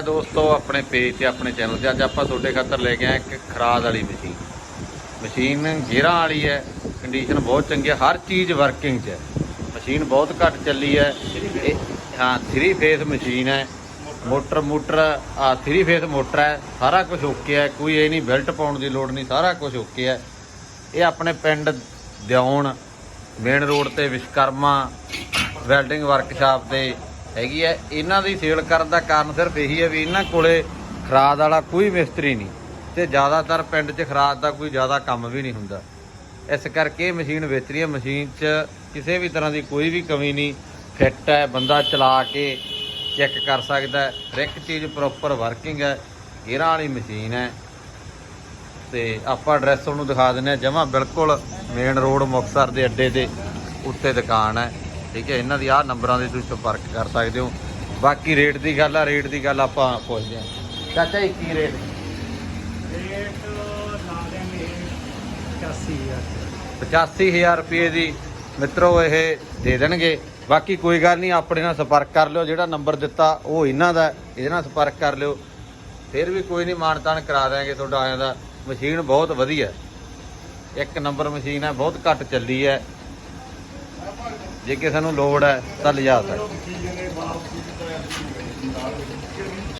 ਦੋਸਤੋ, ਆਪਣੇ ਪੇਜ ਤੇ, ਆਪਣੇ ਚੈਨਲ ਤੇ ਅੱਜ ਆਪਾਂ ਤੁਹਾਡੇ ਖਾਤਰ ਲੈ ਕੇ ਆਏ ਇੱਕ ਖਰਾਦ ਵਾਲੀ ਮਸ਼ੀਨ ਮਸ਼ੀਨ ਗੇਅਰਾਂ ਵਾਲੀ ਹੈ ਕੰਡੀਸ਼ਨ ਬਹੁਤ ਚੰਗੀ ਹੈ, ਹਰ ਚੀਜ਼ ਵਰਕਿੰਗ 'ਚ ਹੈ। ਮਸ਼ੀਨ ਬਹੁਤ ਘੱਟ ਚੱਲੀ ਹੈ। ਇਹ, ਹਾਂ 3 ਫੇਸ ਮਸ਼ੀਨ ਹੈ। ਮੋਟਰ ਮੋਟਰ, ਆ 3 ਫੇਸ ਮੋਟਰ ਹੈ, ਸਾਰਾ ਕੁਝ ਓਕੇ ਹੈ। ਕੋਈ ਇਹ ਨਹੀਂ ਬੈਲਟ ਪਾਉਣ ਦੀ ਲੋੜ ਨਹੀਂ, ਸਾਰਾ ਕੁਝ ਓਕੇ ਹੈ। ਇਹ ਆਪਣੇ ਪਿੰਡ ਦਿਉਣ ਮੇਨ ਰੋਡ ਤੇ ਵਿਸ਼ਕਰਮਾ ਵੈਲਡਿੰਗ ਵਰਕਸ਼ਾਪ ਤੇ ਹੈਗੀ ਹੈ ਇਹਨਾਂ ਦੀ ਸੇਲ ਕਰਨ ਦਾ ਕਾਰਨ ਸਿਰਫ ਇਹੀ ਹੈ ਵੀ ਇਹਨਾਂ ਕੋਲੇ ਖਰਾਦ ਵਾਲਾ ਕੋਈ ਮਿਸਤਰੀ ਨਹੀਂ ਤੇ ਜ਼ਿਆਦਾਤਰ ਪਿੰਡ 'ਚ ਖਰਾਦ ਦਾ ਕੋਈ ਜ਼ਿਆਦਾ ਕੰਮ ਵੀ ਨਹੀਂ ਹੁੰਦਾ। ਇਸ ਕਰਕੇ ਇਹ ਮਸ਼ੀਨ ਵੇਚ ਰਹੀ ਹੈ ਮਸ਼ੀਨ 'ਚ ਕਿਸੇ ਵੀ ਤਰ੍ਹਾਂ ਦੀ ਕੋਈ ਵੀ ਕਮੀ ਨਹੀਂ, ਫਿੱਟ ਹੈ, ਬੰਦਾ ਚਲਾ ਕੇ ਚੈੱਕ ਕਰ ਸਕਦਾ ਹੈ, ਹਰ ਇੱਕ ਚੀਜ਼ ਪ੍ਰੋਪਰ ਵਰਕਿੰਗ ਹੈ ਗੇਅਰਾਂ ਵਾਲੀ ਮਸ਼ੀਨ ਹੈ। ਤੇ ਆਪਾਂ ਐਡਰੈਸ ਉਹਨੂੰ ਦਿਖਾ ਦਿੰਦੇ ਆ ਜਮਾ ਬਿਲਕੁਲ ਮੇਨ ਰੋਡ ਮੁਕਤਸਰ ਦੇ ਅੱਡੇ ਦੇ ਉੱਤੇ ਦੁਕਾਨ ਹੈ। ਠੀਕ ਹੈ ਇਹਨਾਂ ਦੀ ਆਹ ਨੰਬਰਾਂ ਦੇ ਤੁਸੀਂ ਸੰਪਰਕ ਕਰ ਸਕਦੇ ਹੋ। ਬਾਕੀ ਰੇਟ ਦੀ ਗੱਲ ਆ ਰੇਟ ਦੀ ਗੱਲ ਆਪਾਂ ਪੁੱਛਦੇ ਹਾਂ। ਚਾਚਾ ਜੀ ਕੀ ਰੇਟ? ਰੇਟ ਲਾ ਦੇਣਗੇ 85000 85000 ਰੁਪਏ ਦੀ ਮਿੱਤਰੋ ਇਹ ਦੇ ਦੇਣਗੇ। ਬਾਕੀ ਕੋਈ ਗੱਲ ਨਹੀਂ ਆਪਣੇ ਨਾਲ ਸੰਪਰਕ ਕਰ ਲਿਓ ਜਿਹੜਾ ਨੰਬਰ ਦਿੱਤਾ ਉਹ ਇਹਨਾਂ ਦਾ ਇਹਦੇ ਨਾਲ ਸੰਪਰਕ ਕਰ ਲਿਓ। ਫਿਰ ਵੀ ਕੋਈ ਨਹੀਂ ਮਾਨਤਾਨ ਕਰਾ ਦਿਆਂਗੇ ਤੁਹਾਡਾ ਆਇਆਂ ਦਾ। ਮਸ਼ੀਨ ਬਹੁਤ ਵਧੀਆ। ਇੱਕ ਨੰਬਰ ਮਸ਼ੀਨ ਹੈ ਬਹੁਤ ਘੱਟ ਚੱਲੀ ਹੈ। ਜੇ ਕਿਸੇ ਨੂੰ ਲੋੜ ਹੈ ਤਾਂ ਲਿਜਾ ਸਕਦੇ।